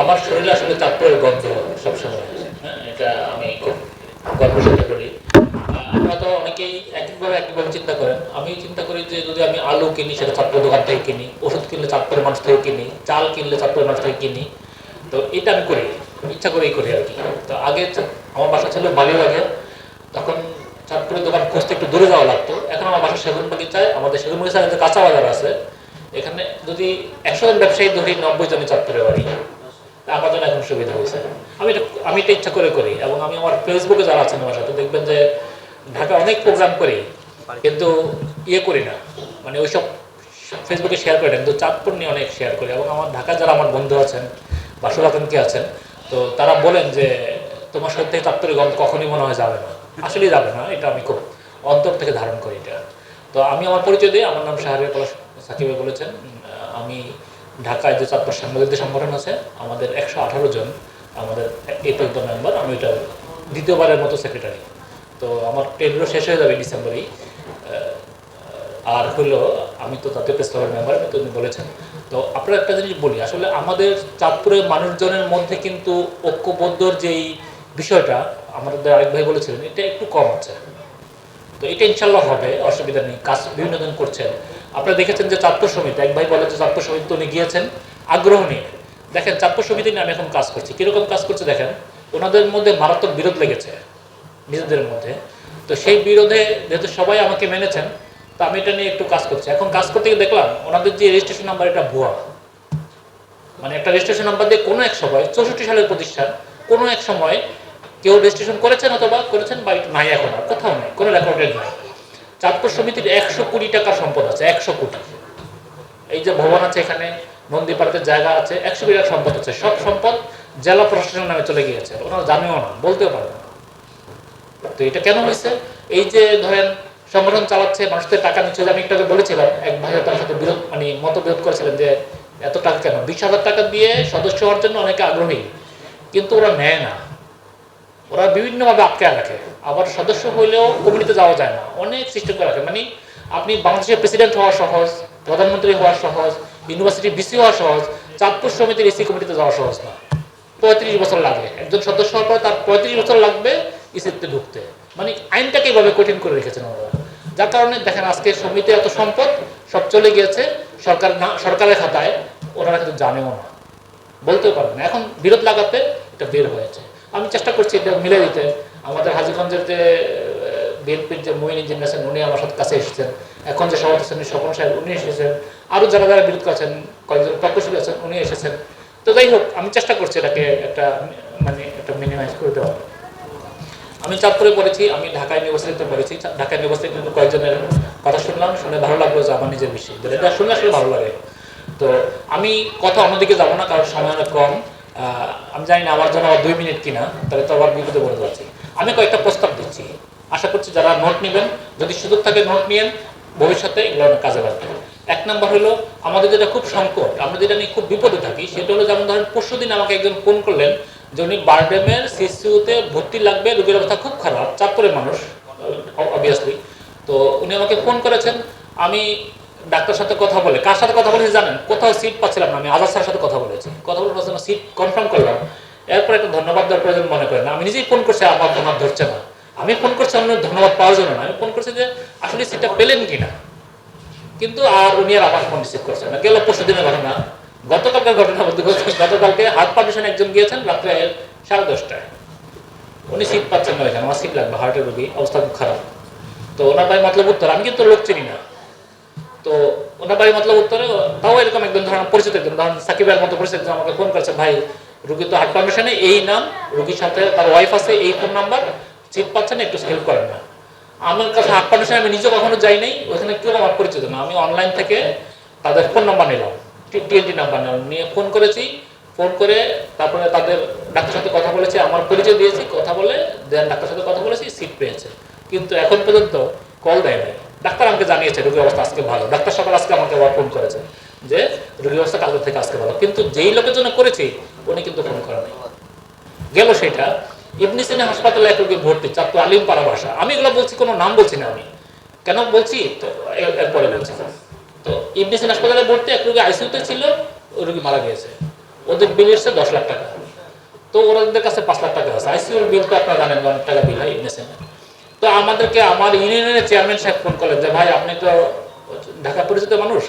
আমার শরীরে আসলে চাঁদপুরের গন্ধ সবসময়। হ্যাঁ এটা আমি গর্বের সাথে করি। আপনারা তো অনেকেই একভাবে একইভাবে চিন্তা করেন। আমি চিন্তা করি যে যদি আমি আলু কিনি, সেটা চাঁদপুর দোকান থেকে কিনি, ওষুধ কিনলে চাঁদপুরের মানুষ থেকে কিনি, চাল কিনলে চাঁদপুরের মানুষ থেকে কিনি, তো এটা আমি করি, ইচ্ছা করেই করি আর কি। তো আগে আমার বাসা ছিল বালিবাগে, তখন চাঁদপুরের দোকান খুঁজতে একটু দূরে যাওয়া লাগতো। এখন আমার বাসা সেগুন বাগিচায়, আমাদের সেগুন বাগিচায় কাঁচা বাজার আছে। এখানে যদি একশো জন ব্যবসায়ী, ধরি নব্বই জনের চাঁদপুরে বাড়ি। আমার জন্য এখন সুবিধা হয়েছে। আমি এটা আমি এটা ইচ্ছা করে করি এবং আমি আমার ফেসবুকে যারা আছেন আমার সাথে দেখবেন যে ঢাকা অনেক প্রোগ্রাম করি, কিন্তু ইয়ে করি না। মানে ওইসব ফেসবুকে শেয়ার করি না, কিন্তু চাঁদপুর নিয়ে অনেক শেয়ার করি এবং আমার ঢাকা যারা আমার বন্ধু আছেন বা শুভাকাঙ্ক্ষী আছেন, তো তারা বলেন যে, তোমার সাথে চাঁদপুরের গন্ধ কখনই মনে হয় যাবে না। আসলেই যাবে না, এটা আমি খুব অন্তর থেকে ধারণ করি এটা। তো আমি আমার পরিচয় দিই, আমার নাম শাহরিয়া সাকিবে বলেছেন। আমি ঢাকায় যে চাঁদপুর সাংবাদিকদের সংগঠন আছে, আমাদের একশো আঠারো জন, আমাদের এই পর্যন্ত মেম্বার আমি এটা দ্বিতীয়বারের মতো সেক্রেটারি তো আমার টেন্ডারও শেষ হয়ে যাবে ডিসেম্বরেই। আর হলো, আমি তো জাতীয় প্রেস ক্লাবের মেম্বার তো উনি বলেছেন। তো আপনারা একটা জিনিস বলি, আসলে আমাদের চাঁদপুরের মানুষজনের মধ্যে কিন্তু ঐক্যবদ্ধর যেই বিষয়টা, আমাদের আরেক ভাই বলেছিলেন, এটা একটু কম আছে। তো এটা ইনশাল্লাহ হবে, অসুবিধা নেই, কাজ বিভিন্ন জন করছেন। আপনারা দেখেছেন যে চাঁদপুর সমিতি, এক ভাই বলে যে চাঁদপুর সমিতি উনি গিয়েছেন, আগ্রহ নিয়ে। দেখেন, চাঁদপুর সমিতি নিয়ে আমি এখন কাজ করছি। কীরকম কাজ করছে দেখেন, ওনাদের মধ্যে মারাত্মক বিরোধ লেগেছে, নিজেদের মধ্যে। তো সেই বিরোধে যেহেতু সবাই আমাকে মেনেছেন, তো আমি এটা নিয়ে একটু কাজ করছি। এখন কাজ করতে গিয়ে দেখলাম, ওনাদের যে রেজিস্ট্রেশন নাম্বার এটা ভুয়া। মানে একটা রেজিস্ট্রেশন নাম্বার দিয়ে কোনো এক সময়, চৌষট্টি সালের প্রতিষ্ঠান, কোনো এক সময় কেউ রেজিস্ট্রেশন করেছেন অথবা করেছেন বা নাই এখন, কোথাও নাই, কোনো রেকর্ডেড নাই। চাঁদপুর সমিতির একশো কোটি টাকার সম্পদ আছে, একশো কোটি। এই যে ভবন আছে এখানে নন্দী পার্কের জায়গা আছে, একশো কোটি টাকার সম্পদ আছে। সব সম্পদ জেলা প্রশাসনের নামে চলে গিয়েছে। ওনারা জানেও না, বলতেও পারে না। তো এটা কেন হয়েছে? এই যে ধরেন, সংগঠন চালাচ্ছে, মানুষদের টাকা নিচ্ছে আমি একটু বলেছিলাম, এক ভাই তার সাথে বিরোধ মানে মতবিরোধ করেছিলেন যে, এত টাকা কেন? বিশ টাকা দিয়ে সদস্য হওয়ার জন্য অনেকে আগ্রহী, কিন্তু ওরা নেয় না। ওরা বিভিন্নভাবে আটকায় রাখে। আবার সদস্য হলেও কমিটিতে যাওয়া যায় না। অনেক সিস্টেম করে রাখে। মানে আপনি বাংলাদেশের প্রেসিডেন্ট হওয়া সহজ, প্রধানমন্ত্রী হওয়া সহজ ইউনিভার্সিটির বিসি হওয়া সহজ, চাঁদপুর সমিতির এসি কমিটিতে যাওয়া সহজ না। পঁয়ত্রিশ বছর লাগে। একজন সদস্য হওয়ার পরে তার পঁয়ত্রিশ বছর লাগবে ইসিতে ঢুকতে। মানে আইনটাকে এইভাবে কঠিন করে রেখেছেন ওরা। যার কারণে দেখেন আজকে সমিতি এত সম্পদ সব চলে গিয়েছে। সরকার না সরকারের খাতায়। ওনারা কিন্তু জানেও না। বলতেও পারবে না। এখন বিরোধ লাগাতে এটা বের হয়েছে। আমি চেষ্টা করছি এটা মিলে দিতে। আমাদের হাজিগঞ্জের যে বিএনপির যে মহিন ইঞ্জিনিয়ার আছেন, উনি আমার সাথে কাছে এসেছেন। এখন যে সভাপতি আছেন, স্বপন সাহেব, উনি এসেছেন। আরও যারা যারা বিরোধ করছেন কয়েকজন প্রকৌশলী আছেন, উনি এসেছেন। তো যাই হোক, আমি চেষ্টা করছি এটাকে একটা মানে একটা মিনিমাইজ করে দেওয়া আমি চাঁদপুরে পড়েছি, আমি ঢাকা ইউনিভার্সিটিতে পড়েছি। ঢাকা ইউনিভার্সিটিতে কিন্তু কয়েকজনের কথা শুনলাম, শুনে ভালো লাগল যে আমার নিজের বিষয়। এটা শুনলে আসলে ভালো লাগে। তো আমি কথা অন্যদিকে যাব না, কারণ সময় অনেক কম। আমি জানি না আমার জন্য আবার দুই মিনিট কিনা, তাহলে তো আবার বিপদে পড়ে যাচ্ছি। আমি কয়েকটা প্রস্তাব দিচ্ছি। আশা করছি যারা নোট নেবেন, যদি সুযোগ থাকে নোট নিয়েন, ভবিষ্যতে এগুলো কাজে লাগবে এক নম্বর হলো, আমাদের যেটা খুব সংকট, আমরা যেটা নিয়ে খুব বিপদে থাকি, সেটা হলো যেমন ধরেন পরশু দিন আমাকে একজন ফোন করলেন যে উনি বারডেমের সিসিউতে ভর্তি লাগবে, রোগীর অবস্থা খুব খারাপ, চাঁদপুরের মানুষ অবভিয়াসলি তো উনি আমাকে ফোন করেছেন। আমি ডাক্তার সাথে কথা বলে, কার সাথে কথা বলেছি জানেন? কোথাও সিট পাচ্ছিলাম না আমি, আজাদ স্যারের সাথে কথা বলেছি। কথা বলে বলছিলাম সিট কনফার্ম করলাম। এরপর একটা ধন্যবাদ দেওয়ার প্রয়োজন মনে করেন। আমি নিজেই ফোন করছি, আমার আর ধরছে না। আমি ফোন করছি, অন্য ধন্যবাদ পাওয়ার জন্য না। আমি ফোন করছি যে, আসলে সিটটা পেলেন কিনা? কিন্তু আর উনি আর আমার ফোন রিসিভ করছেন না। গেল পরশু দিনের ঘটনা। গতকালকার ঘটনা বলতে গতকালকে হার্ট পার্টিশন একজন গিয়েছেন, রাত্রে সাড়ে দশটায়। উনি সিট পাচ্ছেন না এখানে আমার সিট লাগবে হার্টের রোগী, অবস্থা খুব খারাপ। তো ওনার ভাই, মতলব উত্তর, আমি কিন্তু লোক চিনি না। তো ওনার বাড়ি মতলব উত্তরে, তাও এরকম একজন ধরেন পরিচিত একজন, ধরেন সাকিবের মতো পরিচিত আমাকে ফোন করেছে, ভাই রুগী তো হার্ট পারমিশনে এই নাম, রুগীর সাথে তার ওয়াইফ আছে, এই ফোন নাম্বার সিট পাচ্ছেন একটু হেল্প করেন না। আমার কাছে হার্ট পারমিশন আমি নিজে কখনো যাই নাই ওখানে কেউ আমার পরিচিত না। আমি অনলাইন থেকে তাদের ফোন নাম্বার নিলাম টিএনটি নাম্বার নিলাম, নিয়ে ফোন করেছি ফোন করে তারপরে তাদের ডাক্তার সাথে কথা বলেছি, আমার পরিচয় দিয়েছি, কথা বলে, দেন ডাক্তার সাথে কথা বলেছি সিট পেয়েছে। কিন্তু এখন পর্যন্ত কল দেয় নাই। ডাক্তার আমাকে জানিয়েছে, রোগীর অবস্থা আজকে ভালো। ডাক্তার সকাল আজকে আমাকে আবার ফোন করেছে যে, রোগীর অবস্থা কালকে থেকে আজকে ভালো। কিন্তু যেই লোকের জন্য করেছি, উনি কিন্তু ফোন করে নাই। গেল সেটা, ইবনি সিনা হাসপাতালে এক রোগী ভর্তি, চাঁদপুর আলিম পাড়া ভাষা। আমি এগুলো বলছি, কোনো নাম বলছি না আমি। কেন বলছি? তো এর- এরপরে বলছি। তো ইবনি সিনা হাসপাতালে ভর্তি, এক রোগী আইসিউতে ছিল, ওই রোগী মারা গিয়েছে। ওদের বিল এসছে দশ লাখ টাকা। তো ওদের কাছে পাঁচ লাখ টাকা আছে। আইসিউর বিল তো আপনারা জানেন, অনেক টাকা বিল হয় ইবনে সিনা। তো আমাদেরকে আমার ইউনিয়নের চেয়ারম্যান সাহেব ফোন করলেন যে, ভাই, আপনি তো ঢাকা পরিচিত মানুষ,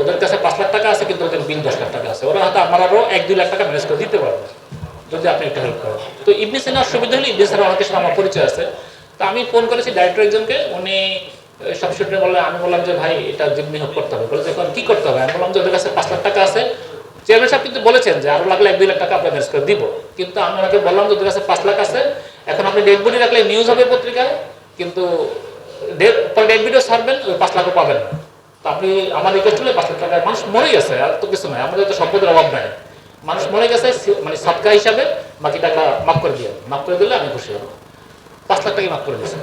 ওদের কাছে পাঁচ লাখ টাকা আছে, কিন্তু ওদের বিল দশ লাখ টাকা আছে। ওরা হয়তো আমার আরও এক দুই লাখ টাকা ম্যানেজ করে দিতে পারবে, যদি আপনি একটু হেল্প করেন। তো ইবনে সিনার সুবিধা হলে ইবনে সিনা অনেকের সাথে আমার পরিচয় আছে। তো আমি ফোন করেছি ডাইরেক্টর একজনকে, উনি সব শুটে বললেন, আমি বললাম যে, ভাই, এটা যেমনি হোক করতে হবে। বলে এখন কি করতে হবে? আমি বললাম যে, ওদের কাছে পাঁচ লাখ টাকা আছে। চেয়ারম্যান সাহেব কিন্তু বলেছেন যে, আরও লাগলে এক দুই লাখ টাকা আপনার ম্যানেজ করে দিব। কিন্তু আমি ওনাকে বললাম যে, ওদের কাছে পাঁচ লাখ আছে, এখন আপনি ডেড বডি রাখলে নিউজ হবে পত্রিকায়। কিন্তু ডেড ভিডিও ছাড়বেন পাঁচ লাখও পাবেন। তো আপনি আমার রিকোয়েস্ট হলে পাঁচ লাখ টাকা মানুষ মরে গেছে, আর তো কিছু নয় আমাদের তো সম্পদের অভাব নাই। মানুষ মরে গেছে মানে সৎকা হিসাবে বাকি টাকা মাফ করে দিয়ে মাফ করে দিলে আমি খুশি হব। পাঁচ লাখ টাকা মাফ করে দিয়েছে।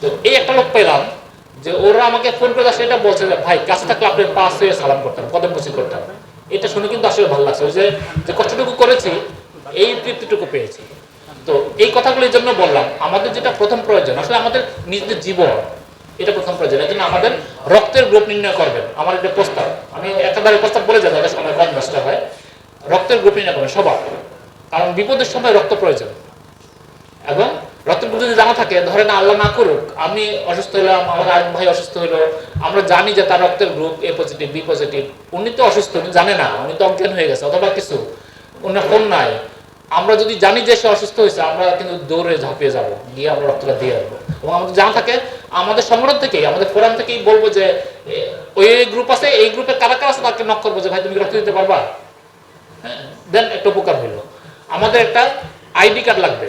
তো এই একটা লোক পেলাম যে ওরা আমাকে ফোন করে আসলে এটা বলছে যে, ভাই কাছে থাকলে আপনি পাঁচ হয়ে সালাম করতাম কদম কুচি করতাম এটা শুনে কিন্তু আসলে ভালো লাগছে। যে কষ্টটুকু করেছি, এই তৃপ্তিটুকু পেয়েছি। তো এই কথাগুলোর জন্য বললাম, আমাদের যেটা প্রথম প্রয়োজন, আসলে আমাদের নিজেদের জীবন, এটা প্রথম প্রয়োজন, এই জন্য আমাদের রক্তের গ্রুপ নির্ণয় করবেন, আমার এটা প্রস্তাব, আমি একেবারে প্রস্তাব বলে যাই সময় কম নষ্ট হয়, রক্তের গ্রুপ নির্ণয় করবেন সবার, কারণ বিপদের সময় রক্ত প্রয়োজন, এবং রক্তের গ্রুপ যদি জানা থাকে, ধরেন আল্লাহ না করুক, আমি অসুস্থ হলাম, আমার আরেক ভাই অসুস্থ হলো, আমরা জানি যে তার রক্তের group A positive B positive উনি তো অসুস্থ, উনি জানে না, উনি তো অজ্ঞান হয়ে গেছে, অথবা কিছু ওনার ফোন নাই আমরা যদি জানি যে সে অসুস্থ হয়েছে, আমরা কিন্তু দৌড়ে ঝাঁপিয়ে যাব, গিয়ে আমরা রক্তটা দিয়ে আসব এবং আমাদের জানা থাকে, আমাদের সংগঠন থেকেই, আমাদের ফোরাম থেকেই বলব যে ওই গ্রুপ আছে, এই গ্রুপে কারা কারা আছে তাকে নক করব যে, ভাই, তুমি রক্ত দিতে পারবা? হ্যাঁ দেন একটা উপকার হইল। আমাদের একটা আইডি কার্ড লাগবে।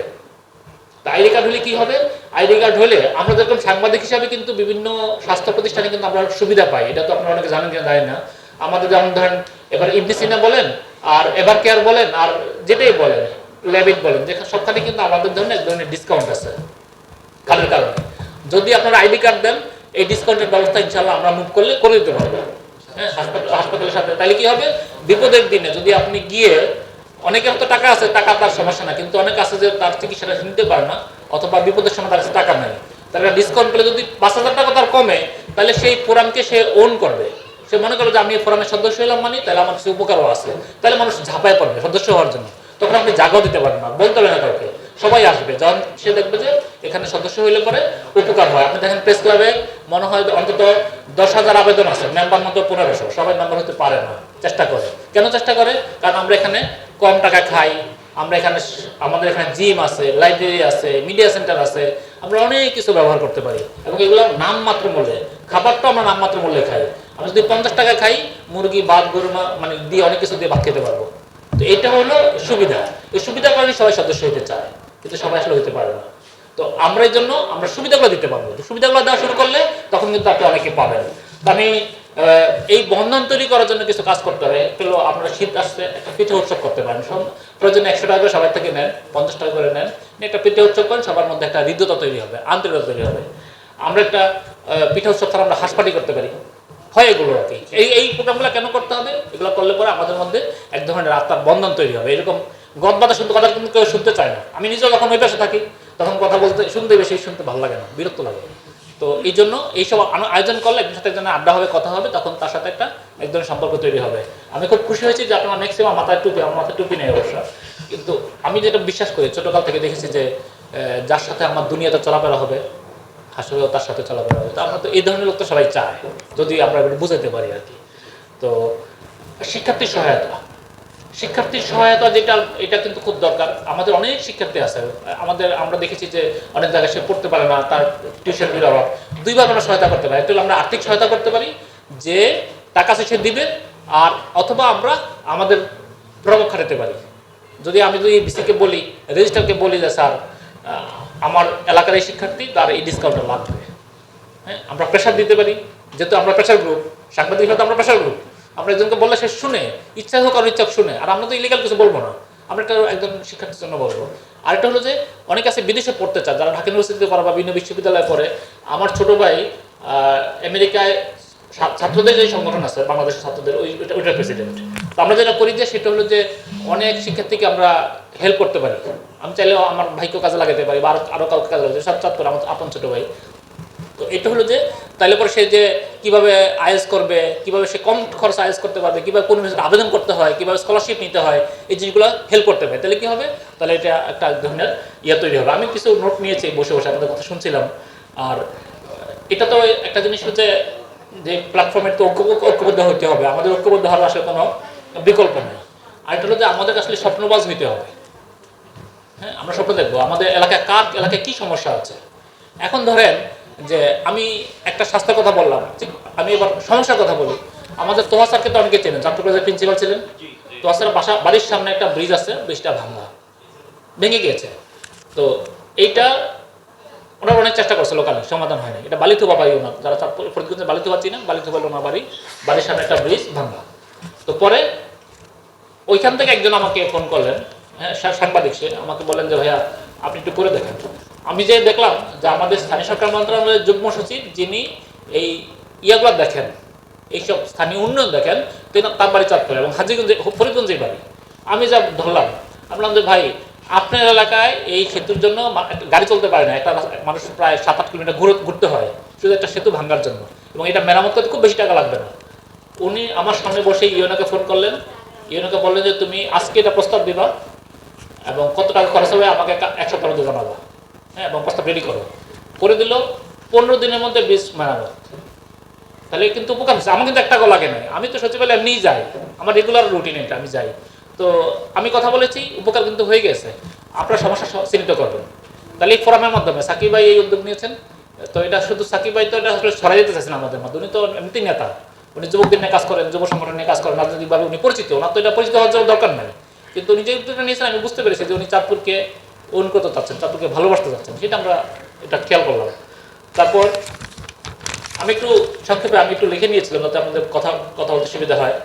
তা আইডি কার্ড হলে কি হবে? আইডি কার্ড হলে আমরা যেরকম সাংবাদিক হিসাবে কিন্তু বিভিন্ন স্বাস্থ্য প্রতিষ্ঠানে কিন্তু আমরা সুবিধা পাই। এটা তো আপনারা অনেকে জানেন কিনা, জানি না। আমাদের যেমন ধরেন, এবার ইবনিসিনা বলেন আর এভার কেয়ার বলেন? আর যেটাই বলেন, ল্যাবিট বলেন যেখানে সবখানে কিন্তু আমাদের ধরনের এক ধরনের ডিসকাউন্ট আছে। কারণের কারণে। যদি আপনারা আইডি কার্ড দেন, এই ডিসকাউন্টের ব্যবস্থা ইনশাল্লাহ আমরা মুভ করলে করে দিতে পারব। হ্যাঁ হাসপাতালের সাথে। তাহলে কি হবে? বিপদের দিনে যদি আপনি গিয়ে অনেকের তো টাকা আছে, টাকা তার সমস্যা না কিন্তু অনেক আছে যে তার চিকিৎসাটা নিতে পারে না, অথবা বিপদের সময় তার কাছে টাকা নেই। তাহলে ডিসকাউন্ট পেলে যদি পাঁচ হাজার টাকা তার কমে, তাহলে সেই ফোরামকে সে ওন করবে। সে মনে করে যে আমি ফোরামের সদস্য হলাম মানে তাহলে আমার কিছু উপকারও আছে। তাহলে মানুষ ঝাঁপায় পড়বে সদস্য হওয়ার জন্য। তখন আপনি জাগাও দিতে পারবেন না, বলতে হবে না কাউকে। সবাই আসবে, যখন সে দেখবে যে এখানে সদস্য হইলে পরে উপকার হয়। আপনি দেখেন প্রেস ক্লাবে মনে হয় অন্তত দশ হাজার আবেদন আছে মেম্বার মতো পনেরোশো। সবাই মেম্বার হতে পারে না, চেষ্টা করে। কেন চেষ্টা করে? কারণ আমরা এখানে কম টাকা খাই, আমরা এখানে আমাদের এখানে জিম আছে লাইব্রেরি আছে মিডিয়া সেন্টার আছে, আমরা অনেক কিছু ব্যবহার করতে পারি। এবং এগুলো নামমাত্র মূল্যে, খাবারটাও আমরা নামমাত্র মূল্যে খাই। আমরা যদি পঞ্চাশ টাকা খাই, মুরগি বাদ গরু মানে দিয়ে অনেক কিছু দিয়ে ভাত খেতে পারব। তো এটা হলো সুবিধা। এই সুবিধার কারণে সবাই সদস্য হতে চায়, কিন্তু সবাই আসলে হতে পারে না। তো আমরা এই জন্য আমরা সুবিধাগুলো দিতে পারব। সুবিধাগুলো দেওয়া শুরু করলে তখন কিন্তু আপনি অনেকে পাবেন। আমি এই বন্ধন তৈরি করার জন্য কিছু কাজ করতে হবে। হলো আপনারা শীত আসছে, একটা পিঠে উৎসব করতে পারেন। প্রয়োজনে একশো টাকা করে সবাই থেকে নেন, পঞ্চাশ টাকা করে নেন। একটা পিঠে উৎসব করেন, সবার মধ্যে একটা হৃদ্যতা তৈরি হবে, আন্তরিকতা তৈরি হবে। আমরা একটা পিঠে উৎসব ছাড়া আমরা হাঁস পার্টি করতে পারি। হয় এগুলো আর এই এই প্রোগ্রামগুলো কেন করতে হবে? এগুলো করলে পরে আমাদের মধ্যে এক ধরনের আত্মার বন্ধন তৈরি হবে। এরকম গদ বাতা শুনতে কথা কিন্তু কেউ শুনতে চায় না। আমি নিজেও যখন ওই পাশে থাকি, তখন কথা বলতে, শুনতে বেশি, শুনতে ভালো লাগে না, বিরক্ত লাগে। তো এই জন্য এইসব আয়োজন করলে একজনের সাথে একজনের আড্ডা হবে, কথা হবে, তখন তার সাথে একটা এক ধরনের সম্পর্ক তৈরি হবে। আমি খুব খুশি হয়েছি যে আপনার ম্যাক্সিমাম মাথায় টুপি, আমার মাথায় টুপি নেই অবশ্য। কিন্তু আমি যেটা বিশ্বাস করি, ছোটকাল থেকে দেখেছি যে যার সাথে আমার দুনিয়াতে চলাফেরা হবে আসলেও তার সাথে চলাফেরা হবে তো আমরা তো এই ধরনের লোক তো সবাই চায় যদি আমরা বুঝাতে পারি আর কি। তো, শিক্ষার্থীর সহায়তা। শিক্ষার্থীর সহায়তা যেটা, এটা কিন্তু খুব দরকার। আমাদের অনেক শিক্ষার্থী আছে। আমাদের, আমরা দেখেছি যে অনেক জায়গায় সে পড়তে পারে না, তার টিউশন অভাব। দুইবার আমরা সহায়তা করতে পারি। একটা আমরা আর্থিক সহায়তা করতে পারি যে টাকা সে দিবে, আর অথবা আমরা আমাদের প্রভাব খাটাতে পারি। যদি আমি যদি বিসিকে বলি রেজিস্টারকে বলি যে, স্যার আমার এলাকার এই শিক্ষার্থী তার এই ডিসকাউন্টটা লাগবে হ্যাঁ আমরা প্রেশার দিতে পারি। যেহেতু আমরা প্রেশার গ্রুপ সাংবাদিক হয়তো আমরা প্রেশার গ্রুপ আমরা একজনকে বললে সে শুনে, ইচ্ছা হোক আর ইচ্ছা শুনে। আর আমরা তো ইলিগাল কিছু বলব না। আমরা একটা একজন শিক্ষার্থীর জন্য বলব। আরেকটা হলো যে, অনেকে আছে বিদেশে পড়তে চায়। যারা ঢাকা ইউনিভার্সিটিতে পড়ে বা বিভিন্ন বিশ্ববিদ্যালয়ে পড়ে। আমার ছোট ভাই আমেরিকায় ছাত্রদের যে সংগঠন আছে, বাংলাদেশের ছাত্রদের, ওই ওইটার প্রেসিডেন্ট তো আমরা যেটা করি যে সেটা হলো যে অনেক শিক্ষার্থীকে আমরা হেল্প করতে পারি। আমি চাইলেও আমার ভাইকেও কাজে লাগাতে পারি বা আরও আরও কাউকে কাজে লাগাতে সব চাপ করে আমার আপন ছোট ভাই। তো এটা হলো যে তাহলে পরে সে যে কীভাবে আইএস করবে, কীভাবে সে কম খরচ আইএস করতে পারবে, কীভাবে কোন আবেদন করতে হয়, কীভাবে স্কলারশিপ নিতে হয়, এই জিনিসগুলো হেল্প করতে পারে। তাহলে কি হবে? তাহলে এটা একটা এক ধরনের ইয়ে তৈরি হবে। আমি কিছু নোট নিয়েছি, বসে বসে আপনাদের কথা শুনছিলাম। আর এটা তো একটা জিনিস হচ্ছে যে প্ল্যাটফর্মের তো ঐক্য- ঐক্যবদ্ধ হতে হবে। আমাদের ঐক্যবদ্ধ হওয়ার আসলে কোনো বিকল্প নেই। আর এটা হলো যে আমাদের আসলে স্বপ্নবাজ হইতে হবে। হ্যাঁ আমরা স্বপ্ন দেখব। আমাদের এলাকায় কার এলাকায় কি সমস্যা আছে? এখন ধরেন যে আমি একটা স্বাস্থ্যের কথা বললাম। ঠিক আমি এবার সমস্যার কথা বলি। আমাদের তোহা স্যারকে তো অনেকে চেনেন। কলেজের প্রিন্সিপাল ছিলেন? তোহা স্যারের বাসা বাড়ির সামনে একটা ব্রিজ আছে ব্রিজটা ভাঙা। ভেঙে গিয়েছে। তো এইটা ওনারা অনেক চেষ্টা করছে লোকালে, সমাধান হয়নি এটা বালিথুবা বাড়ি ওনার, যারা চাঁদপুর ফরিদগঞ্জের বালিথুবা চিনেন? বালিথুবা ওনার বাড়ি, বাড়ির সামনে একটা ব্রিজ ভাঙা। তো পরে ওইখান থেকে একজন আমাকে ফোন করলেন হ্যাঁ সাংবাদিক সে, আমাকে বলেন যে, ভাইয়া, আপনি একটু করে দেখেন। আমি যে দেখলাম যে আমাদের স্থানীয় সরকার মন্ত্রণালয়ের যুগ্ম সচিব, যিনি এই ইয়াগুলো দেখেন, এইসব স্থানীয় উন্নয়ন দেখেন, তিনি তার বাড়ি চাঁদপুর এবং হাজিগঞ্জে ফরিদগঞ্জের বাড়ি। আমি যা ধরলাম, আমি বললাম যে, ভাই আপনার এলাকায় এই সেতুর জন্য গাড়ি চলতে পারে না। একটা মানুষ প্রায় সাত আট কিলোমিটার ঘুরে ঘুরতে হয়। শুধু একটা সেতু ভাঙার জন্য। এবং এটা মেরামত করতে খুব বেশি টাকা লাগবে না। উনি আমার সামনে বসে ইউনোকে ফোন করলেন। ইউনোকে বললেন যে, তুমি আজকে এটা প্রস্তাব দিবা এবং কত টাকা খরচ হবে আমাকে এক সপ্তাহের মধ্যে জানাব। হ্যাঁ এবং প্রস্তাব রেডি করো। করে দিল, পনেরো দিনের মধ্যে বীজ মেরামত। তাহলে কিন্তু উপকার হচ্ছে। আমার কিন্তু এক টাকাও লাগে না আমি তো সচিবালয় এমনিই যাই। আমার রেগুলার রুটিন এটা, আমি যাই। তো আমি কথা বলেছি, উপকার কিন্তু হয়ে গেছে। আপনার সমস্যা চিহ্নিত করবেন। তাহলে এই ফোরামের মাধ্যমে সাকিব ভাই এই উদ্যোগ নিয়েছেন। তো এটা শুধু সাকিব ভাই তো এটা আসলে ছড়াই দিতে চাইছেন আমাদের মধ্যে। উনি তো এমনিতেই নেতা। উনি যুবকদের নিয়ে কাজ করেন, যুব সংগঠন নিয়ে কাজ করেন, রাজনৈতিকভাবে উনি পরিচিত। ওনার তো এটা পরিচিত হওয়ার জন্য দরকার নেই। কিন্তু উনি যে উদ্যোগটা নিয়েছেন, আমি বুঝতে পেরেছি যে উনি চাঁদপুরকে উন্নত চাচ্ছেন, চাঁদপুরকে ভালোবাসতে চাচ্ছেন। সেটা আমরা এটা খেয়াল করলাম। তারপর আমি একটু সংক্ষেপে আমি একটু লিখে নিয়েছিলাম, যাতে আমাদের কথা কথা বলতে সুবিধা হয়।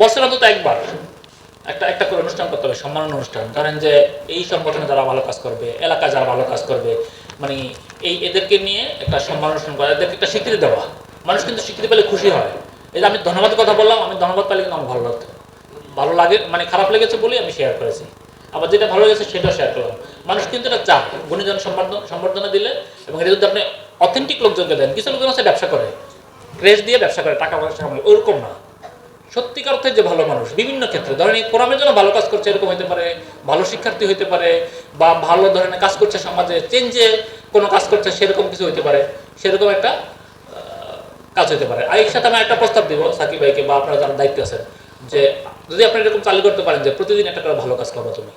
বছর অন্তত একবার একটা একটা করে অনুষ্ঠান করতে হবে সম্মান অনুষ্ঠান। ধরেন যে এই সংগঠনে যারা ভালো কাজ করবে এলাকা যারা ভালো কাজ করবে মানে এই এদেরকে নিয়ে একটা সম্মান অনুষ্ঠান করা, এদেরকে একটা স্বীকৃতি দেওয়া। মানুষ কিন্তু স্বীকৃতি পেলে খুশি হয়। এই যে আমি ধন্যবাদের কথা বললাম, আমি ধন্যবাদ পেলে কিন্তু আমার ভালো লাগতো। ভালো লাগে মানে খারাপ লেগেছে বলেই আমি শেয়ার করেছি। আবার যেটা ভালো লেগেছে সেটাও শেয়ার করলাম। মানুষ কিন্তু এটা চায় গুণীজন সম্বর্ধনা দিলে এবং এটা যদি আপনি অথেন্টিক লোকজনকে দেন, কিছু লোকজন আছে ব্যবসা করে ক্রেজ দিয়ে ব্যবসা করে, টাকা পয়সা ওরকম না। সত্যিকার অর্থে যে ভালো মানুষ, বিভিন্ন ক্ষেত্রে। ধরেন এই ফোরামের জন্য ভালো কাজ করছে এরকম হতে পারে, ভালো শিক্ষার্থী হতে পারে, বা ভালো ধরনের কাজ করছে সমাজে চেঞ্জে কোনো কাজ করছে সেরকম কিছু হতে পারে, সেরকম একটা কাজ হতে পারে। আর এর সাথে আমি একটা প্রস্তাব দিব, সাকিব ভাইকে বা আপনারা যারা দায়িত্ব আছেন, যে যদি আপনি এরকম চালু করতে পারেন যে প্রতিদিন একটা করে ভালো কাজ করব তুমি,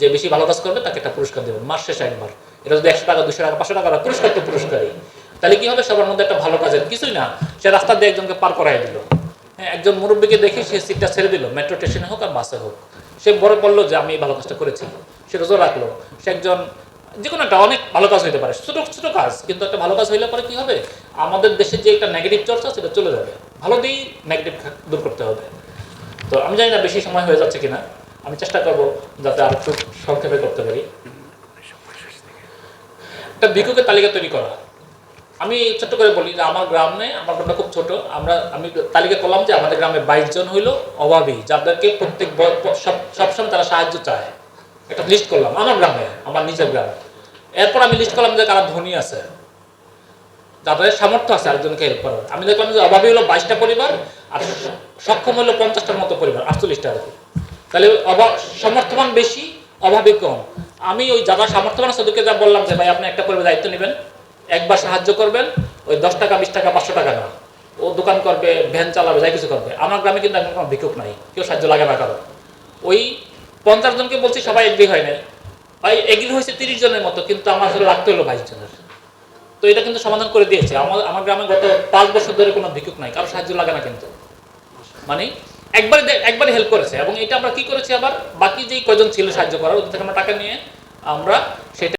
যে বেশি ভালো কাজ করবে তাকে একটা পুরস্কার দেবেন, মাস শেষে একবার। এটা যদি একশো টাকা, দুশো টাকা, পাঁচশো টাকা পুরস্কার তো পুরস্কারই। তাহলে কি হবে? সবার মধ্যে একটা ভালো কাজের কিছুই না। সে রাস্তা দিয়ে একজনকে পার করাই দিল। একজন মুরব্বীকে দেখে সে সিটটা ছেড়ে দিল মেট্রো স্টেশনে হোক আর বাসে হোক। সে বড় বলল যে, আমি এই ভালো কাজটা করেছি। সে রোজা রাখল। সে একজন, যে কোনো একটা অনেক ভালো কাজ হইতে পারে, ছোট ছোট কাজ, কিন্তু একটা ভালো কাজ হইলে পরে কি হবে? আমাদের দেশে যে একটা নেগেটিভ চর্চা, সেটা চলে যাবে। ভালো দিয়েই নেগেটিভ দূর করতে হবে। তো আমি জানি না বেশি সময় হয়ে যাচ্ছে কিনা। আমি চেষ্টা করব যাতে আর একটু সংক্ষেপে করতে পারি। একটা ভিক্ষুকের তালিকা তৈরি করা। আমি ছোট্ট করে বলি যে আমার গ্রামে, আমার গ্রামটা খুব ছোট, আমরা, আমি তালিকা করলাম যে আমাদের গ্রামে বাইশ জন হইল অভাবী, যাদেরকে প্রত্যেক সবসময় তারা সাহায্য চায়। একটা লিস্ট করলাম, আমার গ্রামে, আমার নিজের গ্রামে। এরপর আমি লিস্ট করলাম যে কারা ধনী আছে, যাদের সামর্থ্য আছে আরেকজনকে হেল্প করার। আমি দেখলাম যে অভাবী হলো বাইশটা পরিবার, আর সক্ষম হলো পঞ্চাশটার মতো পরিবার, আটচল্লিশটা আর কি। তাহলে অভাব সমর্থবান বেশি, অভাবী কম। আমি ওই যারা সামর্থ্যবান আছে যা বললাম যে, ভাই, আপনি একটা পরিবার দায়িত্ব নেবেন। একবার সাহায্য করবেন, ওই দশ টাকা, বিশ টাকা, পাঁচশো টাকা না ও দোকান করবে, ভ্যান চালাবে, যাই কিছু করবে। আমার গ্রামে কিন্তু এখন কোনো ভিক্ষুক নাই, কেউ সাহায্য লাগে না কারও। ওই পঞ্চাশ জনকে বলছি সবাই এগ্রি হয় না ভাই এগ্রি হয়েছে তিরিশ জনের মতো, কিন্তু আমার আসলে রাখতে হলো বাইশ জনের। তো এটা কিন্তু সমাধান করে দিয়েছে। আমার আমার গ্রামে গত পাঁচ বছর ধরে কোনো ভিক্ষুক নাই, কারও সাহায্য লাগে না কিন্তু। মানে একবারে একবারে হেল্প করেছে, এবং এটা আমরা কি করেছি আবার? বাকি যেই কজন ছিল সাহায্য করার, ওদের থেকে আমরা টাকা নিয়ে আমরা সেটা